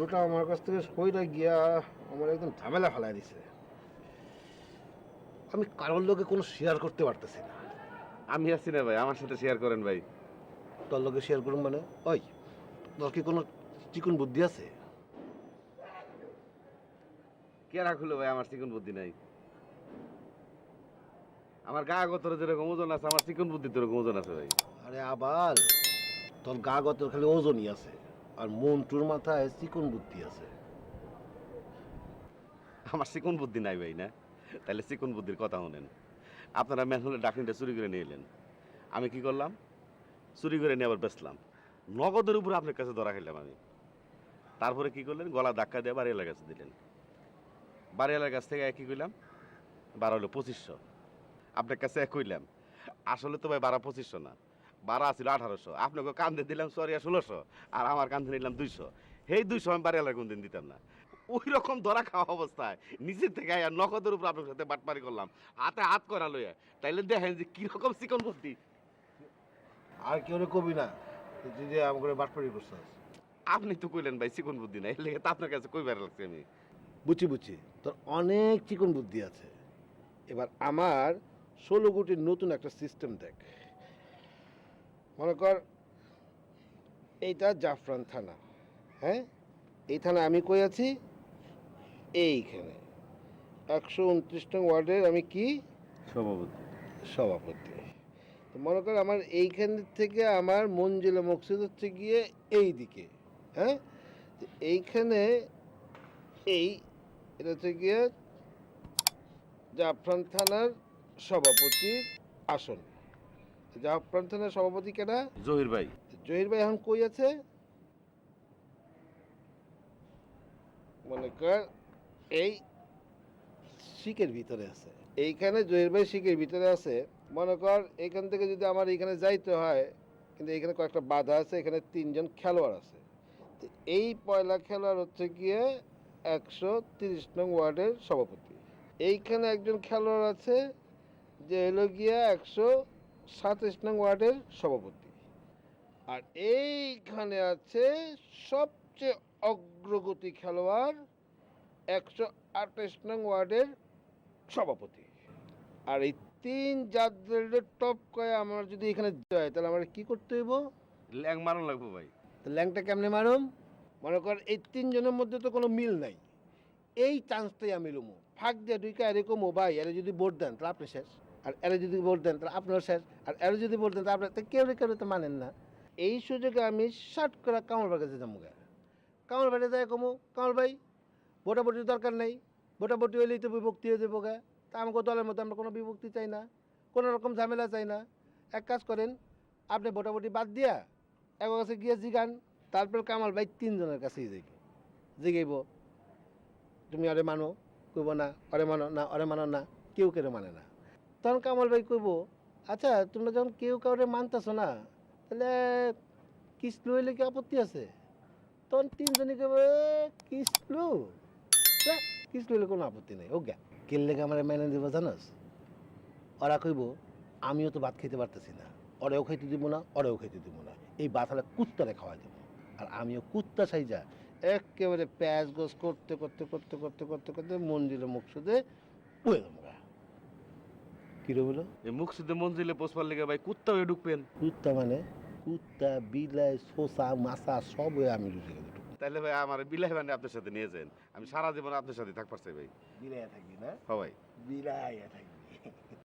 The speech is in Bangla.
দুটা আমার কাছ থেকে সইটা গিয়া আমার একদম ঝামেলা ফেলাই দিছে। আমি কারোর লোকে কোনো শেয়ার করতে পারতেছি না। আমি আছি না ভাই আমার সাথে শেয়ার করেন ভাই। তোর লোকে শেয়ার করুন মানে? ওই তোর কি কোনো চিকন বুদ্ধি আছে? কে রাখল ভাই আমার চিকন বুদ্ধি নাই? আমার গা গতরে যেরকম ওজন আছে আমার চিকন বুদ্ধি যেরকম ওজন আছে ভাই। আরে আবার তোর গা গতর খালি ওজনই আছে। আর মন্টুর মাথায় চিকন বুদ্ধি আছে। আমার চিকন বুদ্ধি নাই ভাই, না? তাহলে চিকন বুদ্ধির কথা শোনেন। আপনারা ম্যানহোলে ডাকনিটা চুরি করে নিয়ে এলেন। আমি কি করলাম? চুরি করে নিয়ে আবার বেচলাম। নগদের উপরে আপনার কাছে ধরা খেলাম আমি। তারপরে কি করলেন? গলা ধাক্কা দিয়ে বাড়িওয়ালার কাছে দিলেন। বাড়িওয়ালার কাছ থেকে কি করলাম বারো হলো পঁচিশশো। আপনার কাছে এক কইলাম, আসলে তো ভাই বারো পঁচিশশো না। বারো ছিল আঠারোশো। আপনাকে কান্দে দিলাম সরিয়া ষোলোশো। আর আমার কান্দে নিলাম দুইশো। সেই দুইশো আমি বাড়িওয়ালার কোনদিন দিতাম না। ওই রকম ধরা খাওয়া অবস্থায় নিজের থেকে আয়া নগদের উপর আপনার সাথে বাটপারি করলাম। হাতে হাত করা লইয়া। তাইলে দেখেন যে কীরকম চিকন বুদ্ধি। আর কেউ কবি না তুই যে আমাকে বাটপাড়ি করছিস আপনি তো কইলেন ভাই চিকন বুদ্ধি নাই। এর লেগে তো আপনার কাছে কইবার লাগছে আমি। বুঝি বুঝি তোর অনেক চিকন বুদ্ধি আছে। এবার আমার ষোলো কোটির নতুন একটা সিস্টেম দেখ। মনে কর এইটা জাফরান থানা হ্যাঁ? এই থানা আমি কই আছি? এইখানে। একশো উনত্রিশ নং ওয়ার্ডের আমি কি? সভাপতি। সভাপতি। তো মনে কর আমার এইখান থেকে আমার মঞ্জিলা মকসুদ হচ্ছে গিয়ে এই দিকে হ্যাঁ এইখানে এই এটা হচ্ছে গিয়ে জাফরান থানার সভাপতির আসন। জাফরান থানার সভাপতি কেনা জহির ভাই। জহির ভাই এখন কই আছে? মনে কর এই শিকের ভিতরে আছে। এইখানে জহির ভাই শিকের ভিতরে আছে। মনে কর এইখান থেকে যদি আমার এইখানে যাইতে হয় কিন্তু এইখানে কয়েকটা বাধা আছে এখানে তিনজন খেলোয়াড় আছে। তো এই পয়লা খেলোয়াড় হচ্ছে গিয়ে একশো তিরিশ নং ওয়ার্ডের সভাপতি। এইখানে একজন খেলোয়াড় আছে যে হলো গিয়ে একশো সাতাশ নং ওয়ার্ডের সভাপতি। আর এইখানে আছে সবচেয়ে অগ্রগতি খেলোয়াড় একশো আঠাশ নং ওয়ার্ডের সভাপতি। আর এই তিন জাতের টপ কয়ে আমার যদি এখানে যায় তাহলে আমার কি করতে হইব? ল্যাং মারন লাগবো ভাই। তো ল্যাংটা কেমনে মারুম? মনে কর এই তিনজনের মধ্যে তো কোনো মিল নাই। এই চান্সটাই আমি লুমো। ফাঁক দিয়ে দুইকা এরকম ভাই এরা যদি ভোট দেন তাহলে আপনি শেষ। আর এরা যদি দেন তাহলে আপনার শেষ। আর এরা যদি দেন তাহলে আপনার তো কেউ কেউ তো মানেন না। এই সুযোগে আমি শার্ট করে ভাই কাছে যাব গা। কামাল ভাই যায় কমু। কামাল ভাই, ভোটাভুটির দরকার নেই। ভোটাভুটি হইলেই তো বিভক্তি হয়ে যাব গা। তা আমাকে দলের মধ্যে আমরা কোনো বিভক্তি চাই না। কোনো রকম ঝামেলা চাই না। এক কাজ করেন, আপনি ভোটাভুটি বাদ দিয়া এক কাছে গিয়ে জিগান। তারপর কামাল ভাই তিনজনের কাছেই যাইব। জিগাইব। তুমি অরে মানো, কইব না অরে মানো না অরে মানো না, কেউ কেউ মানে না। তখন কামাল ভাই কইব আচ্ছা তোমরা যখন কেউ কাউরে মানতেছো না, তাহলে কিসলু হইলে কি আপত্তি আছে? তখন তিনজনই কইব কিসলু কিসলু হইলে কোনো আপত্তি নেই ওকে কিনলে আমার মেনে দেবো, জানোস? ওরা কইব, আমিও তো ভাত খেতে পারতেছি না, ওরেও খাইতে দিব না, ওরেও খাইতে দিব না, এই হলে কুত্তারে খাওয়াই দেবো। আর আমিও কুত্তা সাইজা একেবারে প্যাঁচ গোস করতে করতে করতে করতে করতে করতে মন্দিরের মুখ সুদে উয়ে দেবো গা। কি রে বলো? এই মুখ শুদ্ধ মঞ্জিলে পোষবার লেগে ভাই কুত্তা হয়ে ঢুকবেন। কুত্তা মানে? কুত্তা বিলাই শোষা মাছা সব হয়ে আমি ঢুকে গেলে তাহলে ভাই আমার বিলাই মানে আপনার সাথে নিয়ে যান। আমি সারা জীবন আপনার সাথে থাকবার চাই ভাই। বিলাই থাকবি না? হ্যাঁ ভাই। বিলাই থাকবি।